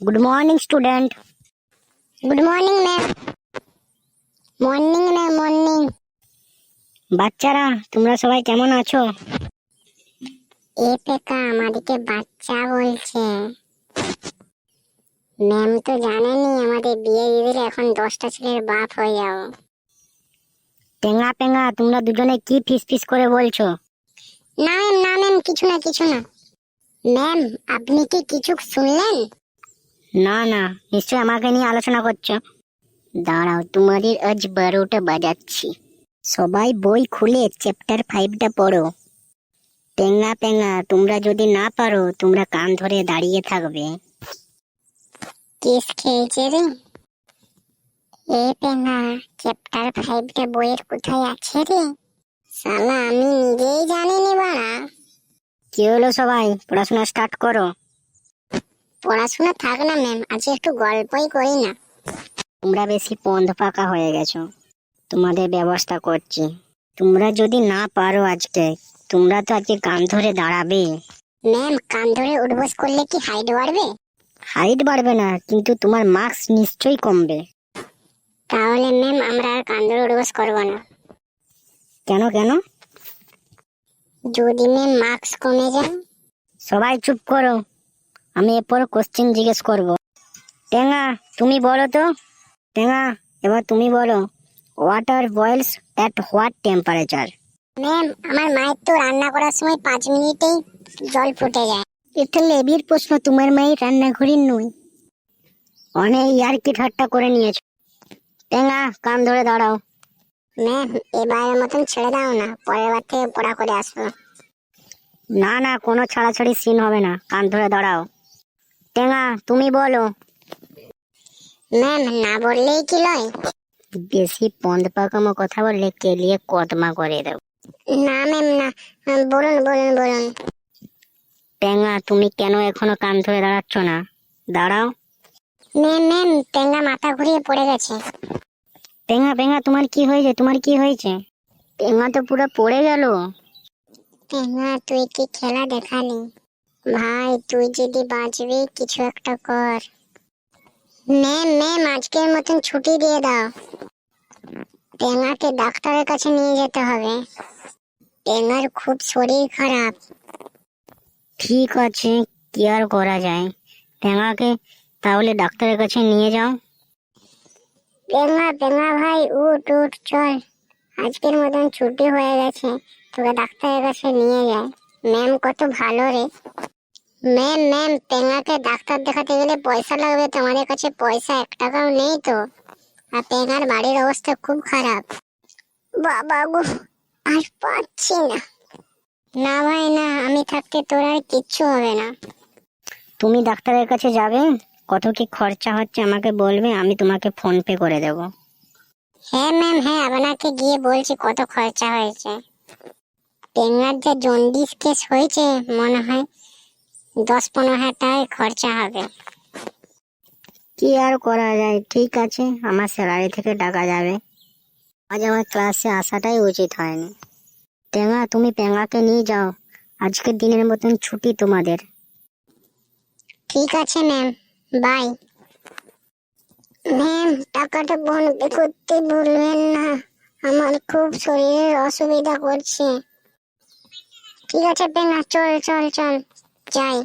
Good morning student good morning ma'am morning ma'am morning বাচ্চারা তোমরা সবাই কেমন আছো? এ পেকা আমাদেরকে বাচ্চা বলছে। ম্যাম তো জানেনি আমাদের বিয়ে দিয়ে দিলে এখন দশটা ছেলের বাপ হয়ে যাও টেঙ্গা পেঙ্গা তোমরা দুজনে কি ফিস ফিস করে বলছো? না ম্যাম না ম্যাম কিছু না কিছু না। ম্যাম আপনি কি কিছু শুনলেন? না না নিশ্চয় আমাকে নিয়ে আলোচনা করছ। দাঁড়াও তোমাদের আজ বারোটা বাজাচ্ছি। সবাই বই খুলে চ্যাপ্টার ফাইভটা পড়ো। টেঙ্গা পেঙ্গা তোমরা যদি না পারো তোমরা কান ধরে দাঁড়িয়ে থাকবে। কিস খেয়েছে রে? এ পেঙ্গা চ্যাপ্টার ফাইভটা বইয়ের কোথায় আছে রে? সালা আমি নিজেই জানিনি বাড়া। কি হলো সবাই? পড়াশোনা স্টার্ট করো। পড়াশোনা থাক না ম্যাম আজ একটু গল্পই করি না। তোমরা বেশি পন্ধ পাকা হয়ে গেছো। তোমাদের ব্যবস্থা করছি। তোমরা যদি না পারো আজকে তোমরা তো আজকে কান ধরে দাঁড়াবে। ম্যাম কান ধরে উঠবোস করলে কি হাইট বাড়বে? হাইট বাড়বে না কিন্তু তোমার মার্কস নিশ্চয়ই কমবে। তাহলে ম্যাম আমরা আর কান ধরে উঠবোস করব না। কেন কেন? যদি ম্যাম মার্কস কমে যায়? সবাই চুপ করো। আমি এরপর কোশ্চেন জিজ্ঞেস করব। টেঙ্গা তুমি বলো তো? টেঙ্গা এবার তুমি বলো water boils at what temperature ma'am আমার মায়ের তো রান্না করার সময় পাঁচ মিনিটেই জল ফুটে যায়। এটা লেবির প্রশ্ন তোমার মায়ের রান্নাঘরের নই অনেক ইয়ার্কি ঠাট্টা করে নিয়েছো। টেঙ্গা কান ধরে দাঁড়াও। ম্যাম এবারের মতন ছেড়ে দাও না পরের বার থেকে পড়া করে আসব। না না কোনো ছাড়াছাড়ি সিন হবে না। কান ধরে দাঁড়াও। টেঙ্গা তুমি বলো। ম্যাম না বললেই কি লয়? বেশি পন্দ পাকামো কথা বললে কেলিয়ে কদমা করে দেব। না ম্যাম না। বলুন বলুন বলুন। টেঙ্গা তুমি কেন এখনও কান ধরে দাঁড়াচ্ছ না? দাঁড়াও। ম্যাম ম্যাম টেঙ্গা মাথা ঘুরিয়ে পড়ে গেছে। টেঙ্গা পেঙ্গা তোমার কি হয়েছে? তোমার কি হয়েছে? টেঙ্গা তো পুরো পড়ে গেল। টেঙ্গা তুই কি খেলা দেখালি? ভাই, তুই যদি বাঁচবি, কিছু একটা কর। ম্যাম ম্যাম, আজকের মতন ছুটি দিয়ে দাও। টেঙ্গাকে ডাক্তারের কাছে নিয়ে যেতে হবে। টেঙ্গার খুব শরীর খারাপ। ঠিক আছে, কি আর করা যায়? টেঙ্গাকে তাহলে ডাক্তারের কাছে নিয়ে যাও। পেঙ্গা পেঙ্গা ভাই, উঠ উঠ, চল। আজকের মতন ছুটি হয়ে গেছে, তোকে ডাক্তারের কাছে নিয়ে যায় ম্যাম, কত ভালো রে। ম্যাম ম্যাম পেঙ্গাকে ডাক্তার দেখাতে গেলে পয়সা লাগবে। তোমাদের কাছে পয়সা এক টাকাও নেই তো। আর পেঙ্গার বাড়ির অবস্থা খুব খারাপ। বাবা গো আর পাচ্ছি না। না ভাই না আমি থাকতে তোর আর কিচ্ছু হবে না। তুমি ডাক্তারের কাছে যাবে কত কি খরচা হচ্ছে আমাকে বলবে আমি তোমাকে ফোন পে করে দেবো। হ্যাঁ ম্যাম হ্যাঁ আপনাকে গিয়ে বলছি কত খরচা হয়েছে। টেঙ্গার যে জন্ডিস কেস হয়েছে মনে হয় দশ পনেরো হাজার টাকায় খরচা হবে। কি আর করা যায়? ঠিক আছে আমার স্যালারি থেকে টাকা যাবে। আজ আমার ক্লাসে আসাটাই উচিত হয়নি। টেঙ্গা তুমি পেঙ্গাকে নিয়ে যাও। আজকের দিনের মতন ছুটি তোমাদের। ঠিক আছে ম্যাম বাই ম্যাম টাকাটা বন্ধ করতে বলবেন না। আমার খুব শরীরের অসুবিধা করছে। ঠিক আছে পেঙ্গা চল চল চল। যাই